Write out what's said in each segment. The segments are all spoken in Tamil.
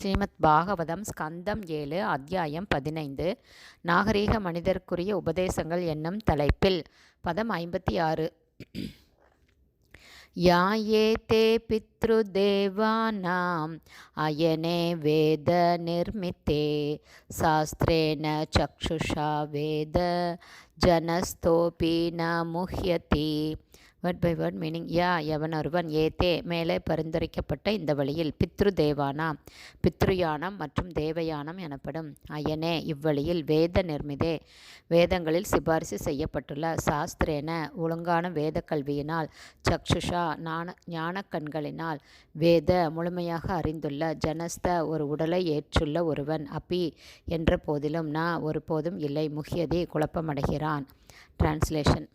ஸ்ரீமத் பாகவதம் ஸ்கந்தம் ஏழு அத்தியாயம் பதினைந்து. நாகரீக மனிதருக்குரிய உபதேசங்கள் என்னும் தலைப்பில் பதம் ஐம்பத்தி ஆறு. யாயேதே பித்ருதேவானாம் அயனே வேத நிர்மித்தே சாஸ்திரேன சக்ஷுஷா வேத ஜனஸ்தோபி ந முஹ்யதி. வேர்ட் பை வேர்ட் மீனிங் யா எவன் ஒருவன் ஏத்தே மேலே பரிந்துரைக்கப்பட்ட இந்த வழியில் பித்ரு தேவானாம் பித்ருயானம் மற்றும் தேவயானம் எனப்படும். அயனே இவ்வழியில் வேத நிர்மிதே வேதங்களில் சிபாரிசு செய்யப்பட்டுள்ள சாஸ்திரேன ஒழுங்கான வேத கல்வியினால் சக்ஷுஷா ஞான ஞான கண்களினால் வேத முழுமையாக அறிந்துள்ள ஜனஸ்த ஒரு உடலை ஏற்றுள்ள ஒருவன் அப்பி என்ற போதிலும் நான் ஒருபோதும் இல்லை முகியதி குழப்பமடைகிறான். டிரான்ஸ்லேஷன்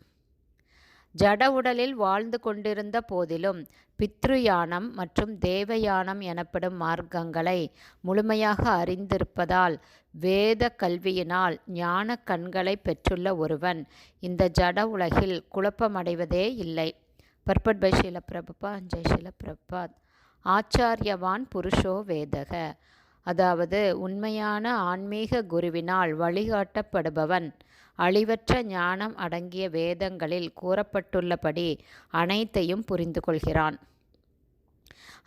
ஜட உடலில் வாழ்ந்து கொண்டிருந்த போதிலும் பித்ருயானம் மற்றும் தேவயானம் எனப்படும் மார்க்கங்களை முழுமையாக அறிந்திருப்பதால் வேத கல்வியினால் ஞான கண்களை பெற்றுள்ள ஒருவன் இந்த ஜட உலகில் குழப்பமடைவதே இல்லை. பர்பட் பை ஷீல பிரபுபா ஜெய் ஷீல பிரபாத் ஆச்சாரியவான் புருஷோ வேதக. அதாவது உண்மையான ஆன்மீக குருவினால் வழிகாட்டப்படுபவன். அழிவற்ற ஞானம் அடங்கிய வேதங்களில் கூறப்பட்டுள்ளபடி அனைத்தையும் புரிந்து கொள்கிறான்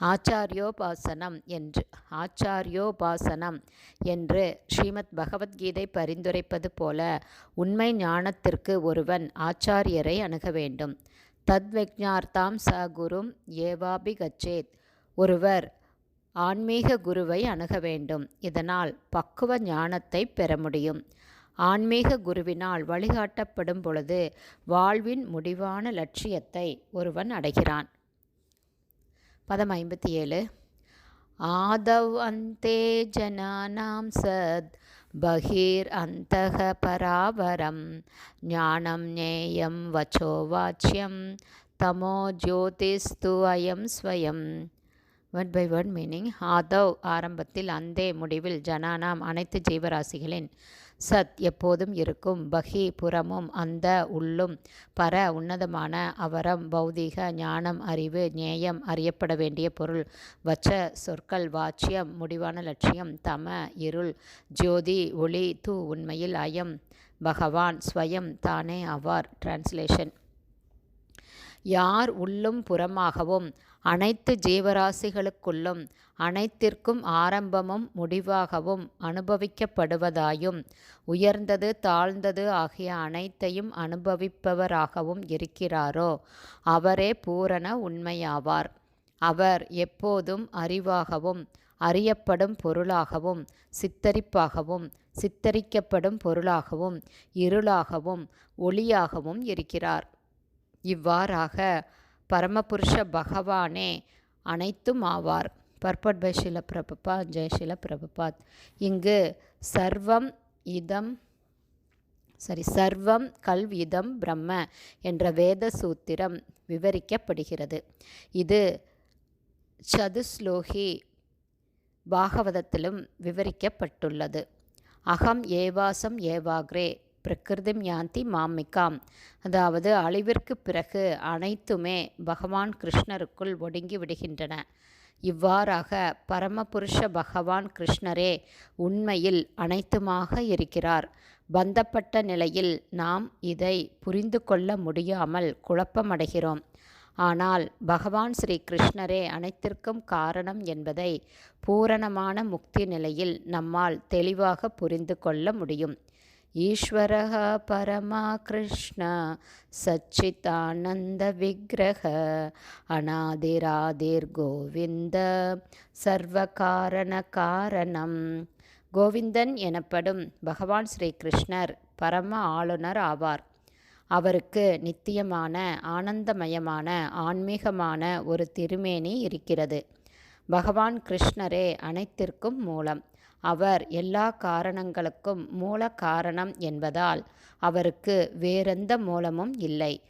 ஆச்சாரியோபாசனம் என்று ஆச்சாரியோபாசனம் என்று ஸ்ரீமத் பகவத்கீதை பரிந்துரைப்பது போல உண்மை ஞானத்திற்கு ஒருவன் ஆச்சாரியரை அணுக வேண்டும். தத்விஜார்த்தாம் ச குரும் ஏவாபிகச்சேத். ஒருவர் ஆன்மீக குருவை அணுக வேண்டும். இதனால் பக்குவ ஞானத்தை பெற முடியும். ஆன்மீக குருவினால் வழிகாட்டப்படும் பொழுது வாழ்வின் முடிவான லட்சியத்தை ஒருவன் அடைகிறான். பதம் ஐம்பத்தி ஏழு ஆதவ் அந்தே ஜனானாம் சத் பகீர் அந்தக பராபரம் ஞானம் நேயம் வச்சோ வாச்சியம் தமோ ஜோதிஸ்து அயம் ஸ்வயம் வேர்ட் பை வேர்ட் மீனிங் ஆதவ் ஆரம்பத்தில் அந்தே முடிவில் ஜனானாம் அனைத்து ஜீவராசிகளின் சத் எப்போதும் இருக்கும். பகி புறமும் அந்த உள்ளும் பர உன்னதமான அவரம் பௌதீக ஞானம் அறிவு நேயம் அறியப்பட வேண்டிய பொருள் வச்ச சொற்கள் வாச்சியம் முடிவான லட்சியம் தம இருள் ஜோதி ஒளி தூ உண்மையில் அயம் பகவான் ஸ்வயம் தானே அவார். டிரான்ஸ்லேஷன் யார் உள்ளும் புறமாகவும் அனைத்து ஜீவராசிகளுக்குள்ளும் அனைத்திற்கும் ஆரம்பமும் முடிவாகவும் அனுபவிக்கப்படுவதாயும் உயர்ந்தது தாழ்ந்தது ஆகிய அனைத்தையும் அனுபவிப்பவராகவும் இருக்கிறாரோ அவரே பூரண உண்மையாவார். அவர் எப்போதும் அறிவாகவும் அறியப்படும் பொருளாகவும் சித்தரிப்பாகவும் சித்தரிக்கப்படும் பொருளாகவும் இருளாகவும் ஒளியாகவும் இருக்கிறார். இவ்வாறாக பரமபுருஷ பகவானே அனைத்தும் ஆவார். பர்பட் பை ஷில பிரபுபாத் ஜெய் பிரபுபாத் இங்கு சர்வம் இதம் சரி சர்வம் கல்விதம் இதம் பிரம்ம என்ற வேத சூத்திரம் விவரிக்கப்படுகிறது. இது சதுஸ்லோகி பாகவதத்திலும் விவரிக்கப்பட்டுள்ளது. அகம் ஏவாசம் ஏவாக்ரே பிரகிருதிம் யாந்தி மாமிக்காம் அதாவது அழிவிற்கு பிறகு அனைத்துமே பகவான் கிருஷ்ணருக்குள் ஒடுங்கி விடுகின்றன. இவ்வாறாக பரமபுருஷ பகவான் கிருஷ்ணரே உண்மையில் அனைத்துமாக இருக்கிறார். பந்தப்பட்ட நிலையில் நாம் இதை புரிந்து கொள்ள முடியாமல் குழப்பமடைகிறோம். ஆனால் பகவான் ஸ்ரீ கிருஷ்ணரே அனைத்திற்கும் காரணம் என்பதை பூரணமான முக்தி நிலையில் நம்மால் தெளிவாக புரிந்து கொள்ள முடியும். ईश्वरः परमा कृष्ण सच्चिदानन्दविग्रह अनादिरादिर्गोविन्द சர்வகாரணகாரணம் கோவிந்தன் எனப்படும் பகவான் ஸ்ரீ கிருஷ்ணர் பரம ஆளுநர் ஆவார் அவருக்கு நித்தியமான ஆனந்தமயமான ஆன்மீகமான ஒரு திருமேனி இருக்கிறது பகவான் கிருஷ்ணரே அனைத்திற்கும் மூலம் அவர் எல்லா காரணங்களுக்கும் மூல காரணம் என்பதால் அவருக்கு வேறெந்த மூலமும் இல்லை.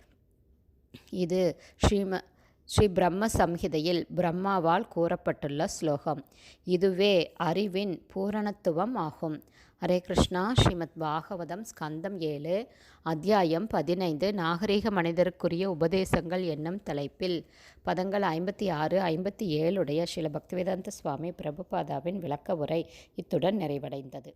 இது ஸ்ரீம ஸ்ரீ பிரம்ம சம்ஹிதையில் பிரம்மாவால் கூறப்பட்டுள்ள ஸ்லோகம். இதுவே அறிவின் பூரணத்துவம் ஆகும். ஹரே கிருஷ்ணா. ஸ்ரீமத் பாகவதம் ஸ்கந்தம் ஏழு அத்தியாயம் பதினைந்து நாகரீக மனிதருக்குரிய உபதேசங்கள் என்னும் தலைப்பில் பதங்கள் ஐம்பத்தி ஆறு ஐம்பத்தி ஏழுடைய ஸ்ரீல பக்திவேதாந்த சுவாமி பிரபுபாதாவின் விளக்க உரை இத்துடன் நிறைவடைந்தது.